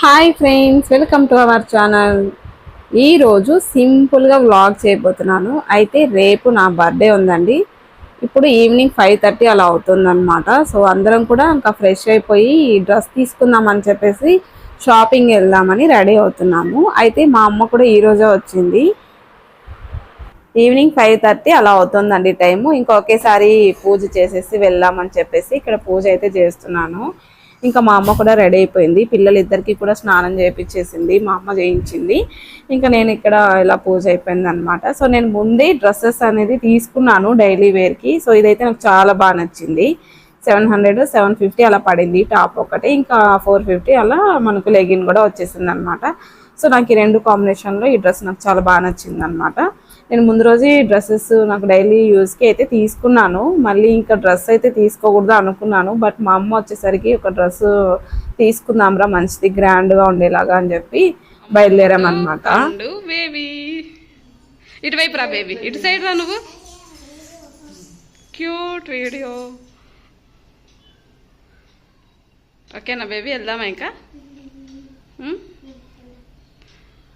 Hi friends welcome to our channel. ఈరోజు సింపుల్గా vlog చేయబోతున్నాను. అయితే రేపు నా బర్త్డే ఉందండి. ఇప్పుడు ఈవినింగ్ ఫైవ్ థర్టీ అలా అవుతుందన్నమాట. సో అందరం కూడా ఇంకా ఫ్రెష్ అయిపోయి డ్రెస్ తీసుకుందామని చెప్పేసి షాపింగ్ వెళ్దామని రెడీ అవుతున్నాము. అయితే మా అమ్మ కూడా ఈరోజే వచ్చింది. ఈవినింగ్ ఫైవ్ థర్టీ అలా అవుతుందండి టైము. ఇంకొకేసారి పూజ చేసేసి వెళ్దామని చెప్పేసి ఇక్కడ పూజ అయితే చేస్తున్నాను. ఇంకా మా అమ్మ కూడా రెడీ అయిపోయింది. పిల్లలిద్దరికీ కూడా స్నానం చేయించేసింది మా అమ్మ చేయించింది. ఇంకా నేను ఇక్కడ ఇలా పూజ అయిపోయింది అనమాట సో నేను ముందే డ్రెస్సెస్ అనేది తీసుకున్నాను డైలీ వేర్కి. సో ఇదైతే నాకు చాలా బాగా నచ్చింది. సెవెన్ హండ్రెడ్ సెవెన్ ఫిఫ్టీ అలా పడింది టాప్ ఒకటి. ఇంకా ఫోర్ ఫిఫ్టీ అలా మనకు లెగిన్ కూడా వచ్చేసింది అనమాట సో నాకు ఈ రెండు కాంబినేషన్లో ఈ డ్రెస్ నాకు చాలా బాగా నచ్చింది అనమాట నేను ముందు రోజు డ్రెస్సెస్ నాకు డైలీ యూజ్కి అయితే తీసుకున్నాను. మళ్ళీ ఇంకా డ్రెస్ అయితే తీసుకోకూడదు అనుకున్నాను. బట్ మా అమ్మ వచ్చేసరికి ఒక డ్రెస్ తీసుకుందాంరా మంచిది గ్రాండ్గా ఉండేలాగా అని చెప్పి బయలుదేరామన్నమాట. బేబీ ఇటువైపు రా బేబీ ఇటు సైడ్ రా నువ్వు. క్యూట్ వీడియో ఓకేనా బేబీ వెళ్దామా ఇంకా?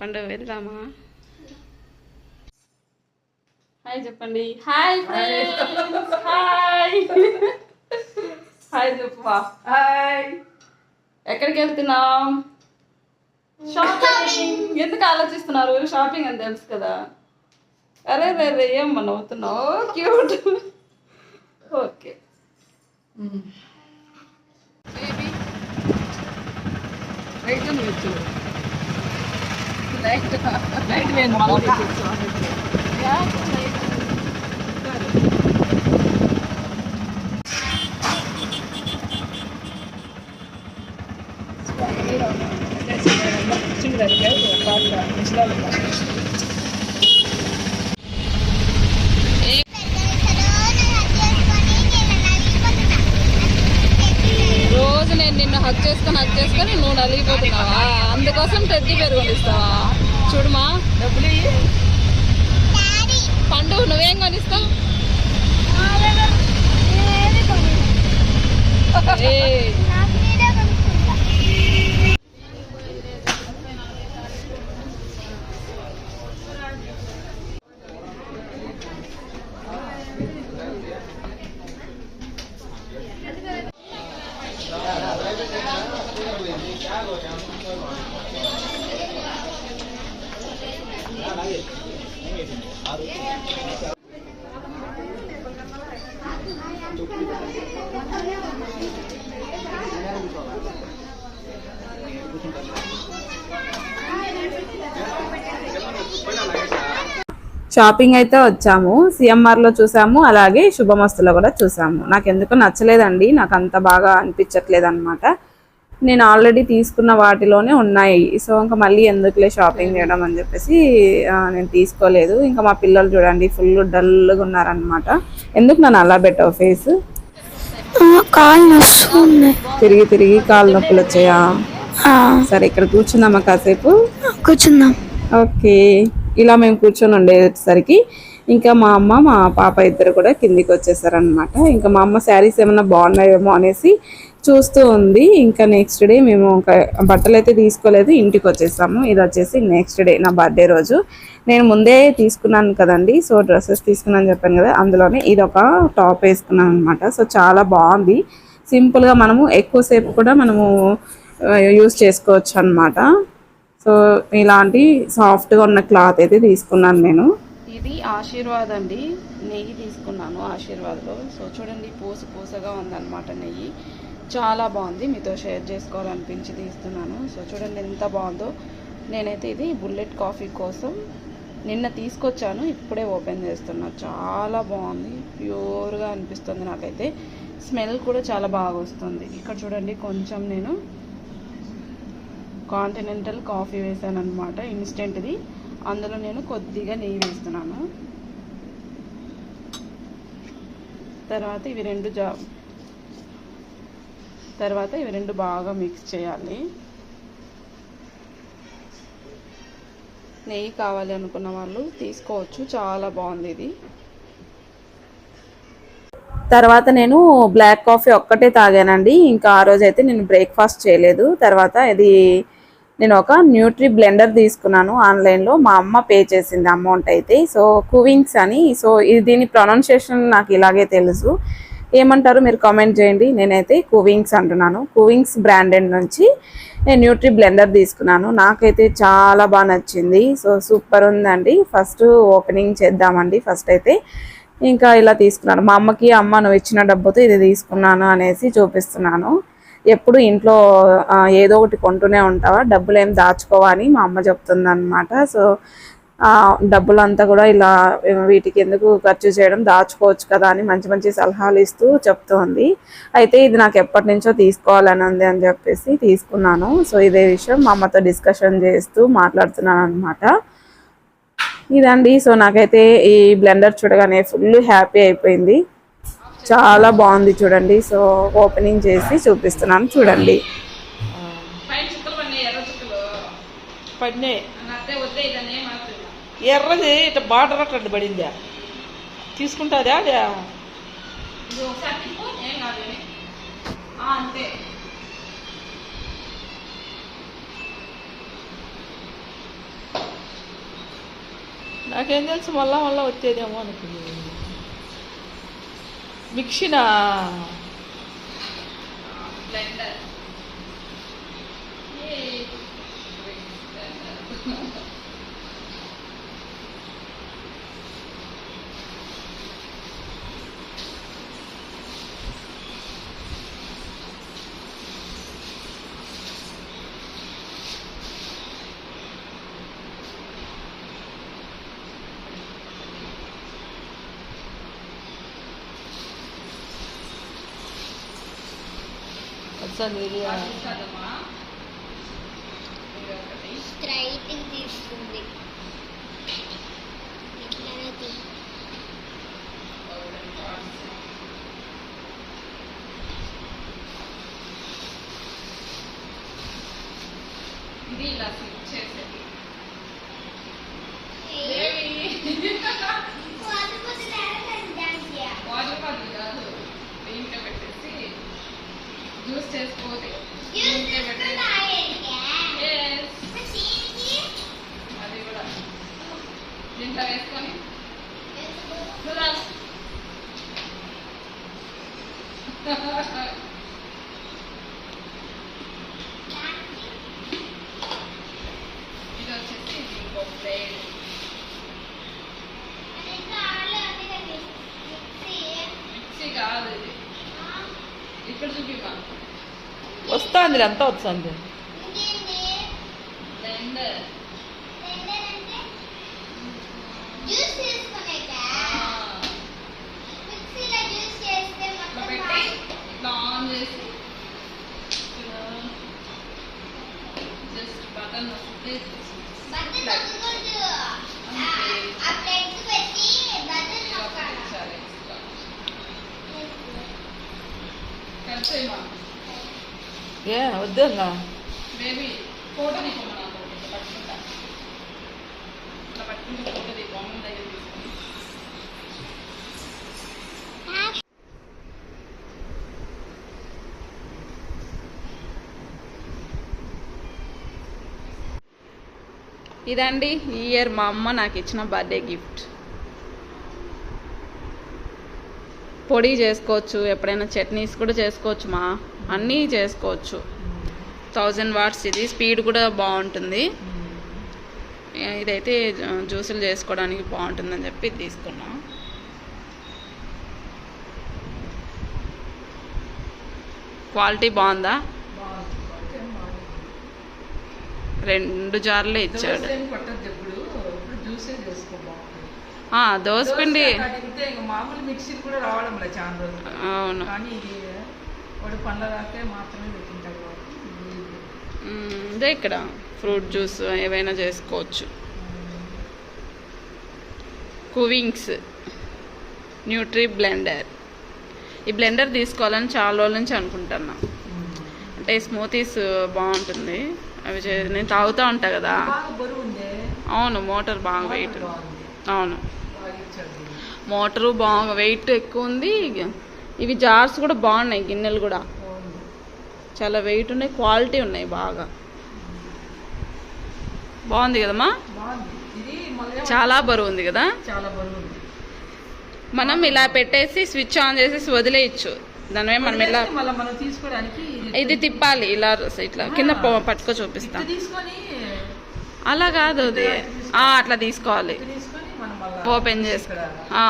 పండుగ వెళ్దామా? హాయ్ చెప్పండి. Hi hi. హాయ్ చెప్పు హాయ్. ఎక్కడికి వెళ్తున్నాం? షాపింగ్ ఎందుకు ఆలోచిస్తున్నారు? షాపింగ్ అని తెలుసు కదా. అరే రే ఏమ్మా నవ్వుతున్నావు? క్యూట్. ఓకే. రోజు నేను నిన్ను హక్ చేసుకొని హక్ చేసుకొని నువ్వు నలిగిపోతున్నావా? అందుకోసం తగ్గి పేరు కొనిస్తావా చూడమా. డబ్బులు ఇయ్యి. పండు నువ్వేం కొనిస్తావు ఏయ్. షాపింగ్ అయితే వచ్చాము. సిఎంఆర్లో చూసాము. అలాగే శుభమస్తులో కూడా చూసాము. నాకు ఎందుకు నచ్చలేదండి. నాకు అంత బాగా అనిపించట్లేదు అనమాట నేను ఆల్రెడీ తీసుకున్న వాటిలోనే ఉన్నాయి. సో ఇంకా మళ్ళీ ఎందుకులే షాపింగ్ చేయడం అని చెప్పేసి నేను తీసుకోలేదు. ఇంకా మా పిల్లలు చూడండి ఫుల్ డల్గా ఉన్నారనమాట ఎందుకు నన్ను అలా పెట్టావు ఫేస్? కాలు తిరిగి తిరిగి కాళ్ళు నొప్పులు వచ్చాయా? సరే ఇక్కడ కూర్చుందామా కాసేపు? కూర్చుందాం. ఓకే. ఇలా మేము కూర్చొని ఉండేసరికి ఇంకా మా అమ్మ మా పాప ఇద్దరు కూడా కిందికి వచ్చేసారనమాట ఇంకా మా అమ్మ శారీస్ ఏమైనా బాగున్నాయేమో అనేసి చూస్తూ ఉంది. ఇంకా నెక్స్ట్ డే మేము ఒక బట్టలు అయితే తీసుకోలేదు. ఇంటికి వచ్చేసాము. ఇది వచ్చేసి నెక్స్ట్ డే నా బర్త్డే రోజు. నేను ముందే తీసుకున్నాను కదండి. సో డ్రెస్సెస్ తీసుకున్నాను చెప్పాను కదా. అందులోనే ఇది ఒక టాప్ వేసుకున్నాను అనమాట సో చాలా బాగుంది. సింపుల్గా మనము ఎక్కువసేపు కూడా మనము యూస్ చేసుకోవచ్చు అనమాట సో ఇలాంటి సాఫ్ట్గా ఉన్న క్లాత్ అయితే తీసుకున్నాను నేను. ఇది ఆశీర్వాద్ అండి నెయ్యి తీసుకున్నాను ఆశీర్వాద్లో. సో చూడండి పూస పూసగా ఉందన్నమాట నెయ్యి. చాలా బాగుంది. మీతో షేర్ చేసుకోవాలనిపించి తీస్తున్నాను సో చూడండి ఎంత బాగుందో. నేనైతే ఇది బుల్లెట్ కాఫీ కోసం నిన్న తీసుకొచ్చాను. ఇప్పుడే ఓపెన్ చేస్తున్నా. చాలా బాగుంది. ప్యూర్గా అనిపిస్తుంది నాకైతే. స్మెల్ కూడా చాలా బాగా వస్తుంది. ఇక్కడ చూడండి కొంచెం నేను కాంటినెంటల్ కాఫీ వేసాను అనమాట ఇన్స్టెంట్ది అందులో నేను కొద్దిగా నెయ్యి వేస్తున్నాను. తర్వాత ఇవి రెండు జా తర్వాత ఇవి రెండు బాగా మిక్స్ చేయాలి. నెయ్యి కావాలి అనుకున్న వాళ్ళు తీసుకోవచ్చు చాలా బాగుంది ఇది. తర్వాత నేను బ్లాక్ కాఫీ ఒక్కటే తాగానండి ఇంకా ఆ రోజు అయితే నేను బ్రేక్ఫాస్ట్ చేయలేదు. తర్వాత ఇది నేను ఒక న్యూట్రీ బ్లెండర్ తీసుకున్నాను ఆన్లైన్లో మా అమ్మ పే చేసింది అమౌంట్ అయితే. సో కువింగ్స్ అని సో ఇది దీని ప్రొనౌన్సియేషన్ నాకు ఇలాగే తెలుసు. ఏమంటారు మీరు కామెంట్ చేయండి. నేనైతే కువింగ్స్ అంటున్నాను. కువింగ్స్ బ్రాండెడ్ నుంచి నేను న్యూట్రీ బ్లెండర్ తీసుకున్నాను. నాకైతే చాలా బాగా నచ్చింది. సో సూపర్ ఉందండి. ఫస్ట్ ఓపెనింగ్ చేద్దామండి. ఫస్ట్ అయితే ఇంకా ఇలా తీసుకున్నాను. మా అమ్మకి అమ్మ నువ్వు ఇచ్చిన డబ్బుతో ఇది తీసుకున్నాను అనేసి చూపిస్తున్నాను. ఎప్పుడు ఇంట్లో ఏదో ఒకటి కొంటూనే ఉంటావా? డబ్బులు ఏం దాచుకోవా అని మా అమ్మ చెప్తుందనమాట సో డబ్బులంతా కూడా ఇలా వీటికి ఎందుకు ఖర్చు చేయడం దాచుకోవచ్చు కదా అని మంచి మంచి సలహాలు ఇస్తూ చెప్తోంది. అయితే ఇది నాకు ఎప్పటి నుంచో తీసుకోవాలని ఉంది అని చెప్పేసి తీసుకున్నాను. సో ఇదే విషయం మా అమ్మతో డిస్కషన్ చేస్తూ మాట్లాడుతున్నాను అనమాట ఇదండి. సో నాకైతే ఈ బ్లెండర్ చూడగానే ఫుల్ హ్యాపీ అయిపోయింది. చాలా బాగుంది చూడండి. సో ఓపెనింగ్ చేసి చూపిస్తున్నాను చూడండి. పడినాయి ఎర్రది ఇట్లా బార్డర్ అట్లా పడిందా? తీసుకుంటుందా అదే? అంతే. నాకేం తెలుసు మళ్ళా మళ్ళా వచ్చేదేమో అనుకుంది మిక్సీనా బ్లెండర్ వచ్చాను ఇది కదమ్మా ఇది ఒకటి స్ట్రైట్ తీస్తుంది ఇట్లానే ఇది ఇలా చేసేది వాటర్ కాదు కాదు దీంట్లో పెట్టేసి జ్యూస్ చేసుకోవాలి దీంట్లో పెట్టేసి Yes. అది కూడా దీంట్లో వేసుకొని చూడాలి ఇది వచ్చేసి ఇది ఇంకో ప్లేట్ మిక్సీ కాదు ఇది ఇక్కడ చూపిమా వస్తుంది అంతా వస్తుంది Thank you. ఏ వద్దు ఇంకా బేబీ ఫోటో ఇదండి ఈ ఇయర్ మా అమ్మ నాకు ఇచ్చిన బర్త్డే గిఫ్ట్. పొడి చేసుకోవచ్చు ఎప్పుడైనా చట్నీస్ కూడా చేసుకోవచ్చు మా. అన్నీ చేసుకోవచ్చు. థౌజండ్ వాట్స్ ఇది. స్పీడ్ కూడా బాగుంటుంది. ఇదైతే జ్యూసులు చేసుకోవడానికి బాగుంటుందని చెప్పి తీసుకున్నాం. క్వాలిటీ బాగుందా? రెండు జార్లే ఇచ్చాడు. దోసపిండి అడిగితే ఇంకా మామూలు మిక్సీ కూడా రావడం లేదు చాలా రోజులు. అవును. కానీ ఇది వాడు పండ్ల దాకే మాత్రమే పెట్టింటాడు కాబట్టి ఇది మ్మ్, ఇదే ఇక్కడ ఫ్రూట్ జ్యూస్ ఏవైనా చేసుకోవచ్చు. Kuvings nutri blender. ఈ బ్లెండర్ తీసుకోవాలని చాలా రోజుల నుంచి అనుకుంటున్నా. అంటే స్మూతీస్ బాగుంటుంది. అవి నేను తాగుతూ ఉంటా కదా. అవును మోటార్ బాగా వెయిట్ అవును. మోటరు బాగా వెయిట్ ఎక్కువ ఉంది. ఇవి జార్స్ కూడా బాగున్నాయి గిన్నెలు కూడా. చాలా వెయిట్ ఉన్నాయి క్వాలిటీ ఉన్నాయి బాగా. బాగుంది కదమ్మా? చాలా బరువు ఉంది కదా? మనం ఇలా పెట్టేసి స్విచ్ ఆన్ చేసేసి వదిలేయచ్చు. దాని మనం ఇలా ఇది తిప్పాలి ఇలా ఇట్లా కింద పట్టుకో చూపిస్తా. అలా కాదు అది. అట్లా తీసుకోవాలి. ఓపెన్ చేసి ఇక్కడ ఆ,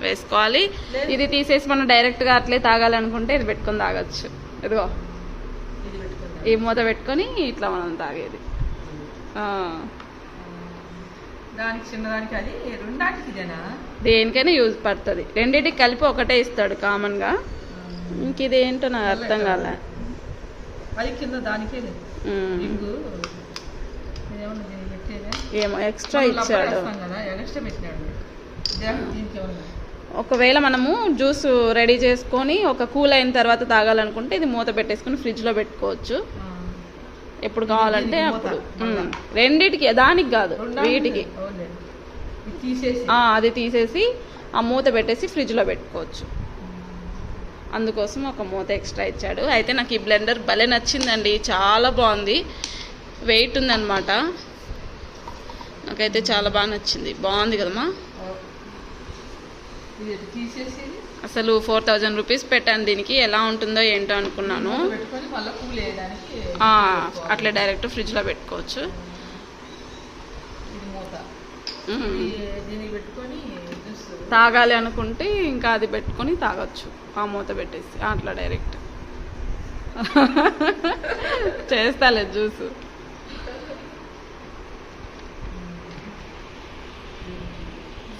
వేసుకోవాలి. ఇది తీసేసి మనం డైరెక్ట్గా అట్లే తాగాలనుకుంటే ఇది పెట్టుకొని తాగొచ్చు. ఇదిగో. ఈ మూత పెట్టుకొని ఇట్లా మనం తాగేది. ఆ, దానికి చిన్నదానికి అది రెండాటికి ఇదేనా? దేనికైనా యూజ్ పడుతుంది. రెండింటికి కలిపి ఒకటే ఇస్తాడు కామన్గా ఇంక ఇది ఏంటో నాకు అర్థం కాలే. అది కింద దానికే ఏమో ఎక్స్ట్రా ఇచ్చాడు. ఒకవేళ మనము జ్యూస్ రెడీ చేసుకొని ఒక కూల్ అయిన తర్వాత తాగాలనుకుంటే ఇది మూత పెట్టేసుకొని ఫ్రిడ్జ్లో పెట్టుకోవచ్చు. ఎప్పుడు కావాలంటే అప్పుడు. రెండిటికి దానికి కాదు వీటికి. అది తీసేసి ఆ మూత పెట్టేసి ఫ్రిడ్జ్లో పెట్టుకోవచ్చు. అందుకోసం ఒక మూత ఎక్స్ట్రా ఇచ్చాడు. అయితే నాకు ఈ బ్లెండర్ భలే నచ్చిందండి. చాలా బాగుంది. వెయిట్ ఉందన్నమాట. నాకైతే చాలా బాగా నచ్చింది. బాగుంది కదమ్మా? అసలు ఫోర్ థౌజండ్ రూపీస్ పెట్టాను దీనికి. ఎలా ఉంటుందో ఏంటో అనుకున్నాను. అట్లా డైరెక్ట్ ఫ్రిడ్జ్లో పెట్టుకోవచ్చు. తాగాలి అనుకుంటే ఇంకా అది పెట్టుకొని తాగొచ్చు. ఆ మూత పెట్టేసి అట్లా డైరెక్ట్. చేస్తాలే జ్యూస్.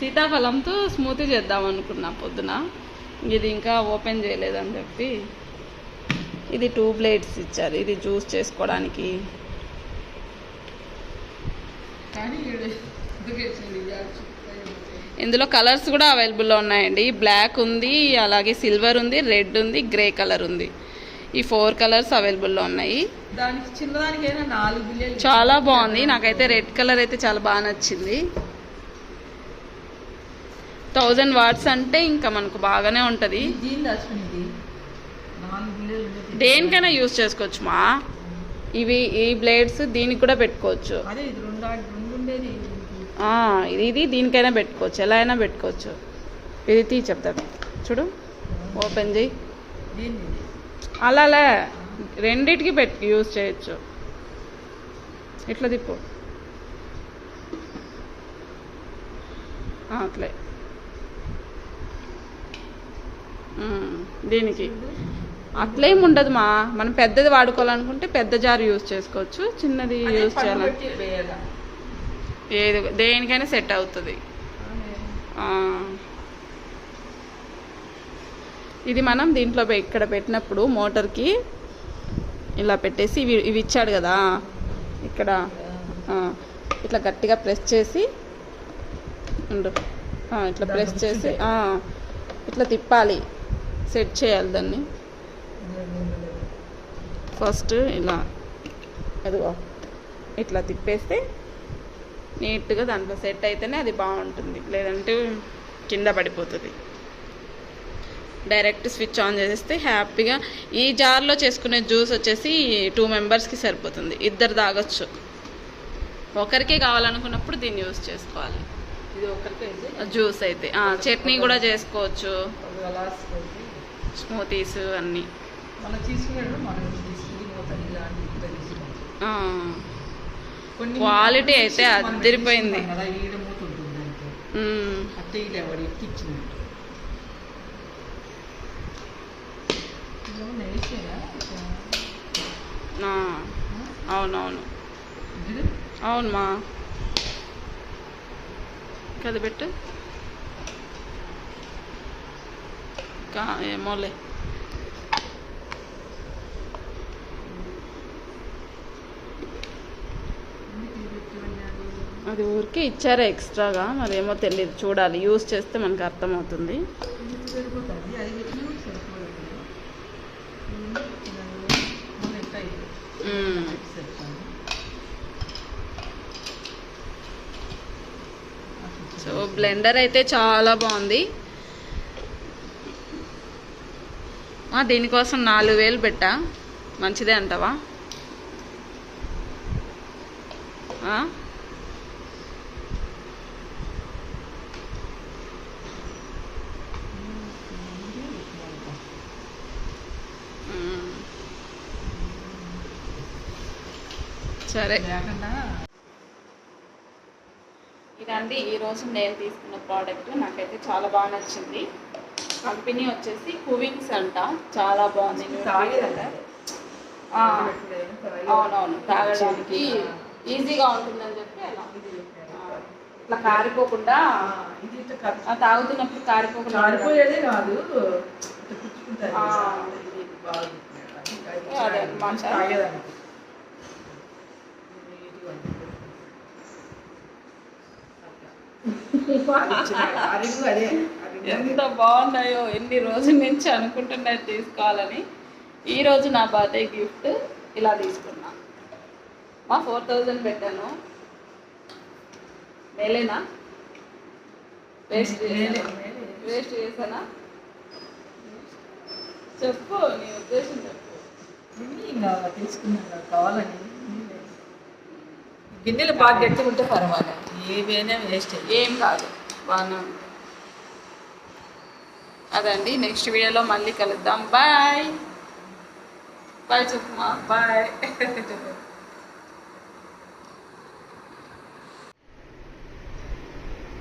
సీతాఫలంతో స్మూతీ చేద్దాం అనుకున్నా పొద్దున. ఇది ఇంకా ఓపెన్ చేయలేదని చెప్పి. ఇది టూ ప్లేట్స్ ఇచ్చారు. ఇది జ్యూస్ చేసుకోవడానికి. ఇందులో కలర్స్ కూడా అవైలబుల్లో ఉన్నాయండి. బ్లాక్ ఉంది అలాగే సిల్వర్ ఉంది రెడ్ ఉంది గ్రే కలర్ ఉంది. ఈ ఫోర్ కలర్స్ అవైలబుల్లో ఉన్నాయి. చాలా బాగుంది. నాకైతే రెడ్ కలర్ అయితే చాలా బాగా నచ్చింది. థౌజండ్ వాట్స్ అంటే ఇంకా మనకు బాగానే ఉంటుంది. దేనికైనా యూస్ చేసుకోవచ్చు మా ఇవి ఈ బ్లేడ్స్ దీనికి కూడా పెట్టుకోవచ్చు. ఇది ఇది. దీనికైనా పెట్టుకోవచ్చు. ఎలా అయినా పెట్టుకోవచ్చు. ఇది తీ చెప్తాను చూడు ఓపెన్ చేయి. ఇది. అలాలే రెండిటికి పెట్టి యూజ్ చేయొచ్చు. ఇట్లా తిప్పు. అట్లే. దీనికి. అట్లేం ఉండదు మా. మనం పెద్దది వాడుకోవాలనుకుంటే పెద్ద జార్ యూజ్ చేసుకోవచ్చు చిన్నది యూజ్ చేయాలి? ఏది దేనికైనా సెట్ అవుతుంది. ఇది మనం దీంట్లో ఇక్కడ పెట్టినప్పుడు మోటార్కి ఇలా పెట్టేసి ఇవి ఇవి ఇచ్చాడు కదా. ఇక్కడ ఇట్లా గట్టిగా ప్రెస్ చేసి ఇట్లా ప్రెస్ చేసి ఇట్లా తిప్పాలి. సెట్ చేయాలి దాన్ని. ఫస్ట్ ఇలా అదిగో ఇట్లా తిప్పేస్తే నీట్గా దాంట్లో సెట్ అయితేనే అది బాగుంటుంది. లేదంటే కింద పడిపోతుంది. డైరెక్ట్ స్విచ్ ఆన్ చేసేస్తే హ్యాపీగా ఈ జార్లో చేసుకునే జ్యూస్ వచ్చేసి టూ మెంబర్స్కి సరిపోతుంది. ఇద్దరు తాగొచ్చు. ఒకరికే కావాలనుకున్నప్పుడు దీన్ని యూస్ చేసుకోవాలి. ఇది ఒకరికి అయితే జ్యూస్ అయితే. చట్నీ కూడా చేసుకోవచ్చు. స్మూతీస్ అన్నీ. తీసుకునేటప్పుడు మనం తీసుకుని మూత ఇలాంటి ఇంత ఏమోలే పెట్టమన్నాడు? అది ఊరికే ఇచ్చారా ఎక్స్ట్రాగా మరి ఏమో తెలియదు చూడాలి యూస్ చేస్తే మనకు అర్థమవుతుంది. సో బ్లెండర్ అయితే చాలా బాగుంది ఆ, దీనికోసం నాలుగు వేలు పెట్టా. మంచిదే అంటావా? సరే. ఇదండి ఈరోజు నేను తీసుకున్న ప్రోడక్ట్ నాకైతే చాలా బాగా నచ్చింది. కంపెనీ వచ్చేసి కువింగ్స్ అంట. చాలా బాగుంది. అవునవును. తాగడానికి ఈజీగా ఉంటుందని చెప్పి అలా. ఇట్లా కారిపోకుండా తాగుతున్నప్పుడు కారిపోకుండా కారిపోయేదే కాదు. అది. తాగేదానికి. అరుగు అదే. ఎంత బాగున్నాయో ఎన్ని రోజుల నుంచి అనుకుంటున్నారు తీసుకోవాలని. ఈ రోజు నా బర్త్డే గిఫ్ట్ ఇలా తీసుకున్నా. మా ఫోర్ థౌజండ్ పెట్టాను. మేలేనా? వేస్ట్. వేస్ట్ చేశానా? చెప్పు నీ ఉద్దేశం చెప్పు. తీసుకున్నాను కావాలని గిన్నెలు బాగా గట్టిగా ఉంటే పర్వాలేదు ఏవైనా వేస్ట్ ఏం. కాదు బాగానే ఉంది. అదండి. నెక్స్ట్ వీడియోలో మళ్ళీ కలుద్దాం. Bye bye చెప్పుమా bye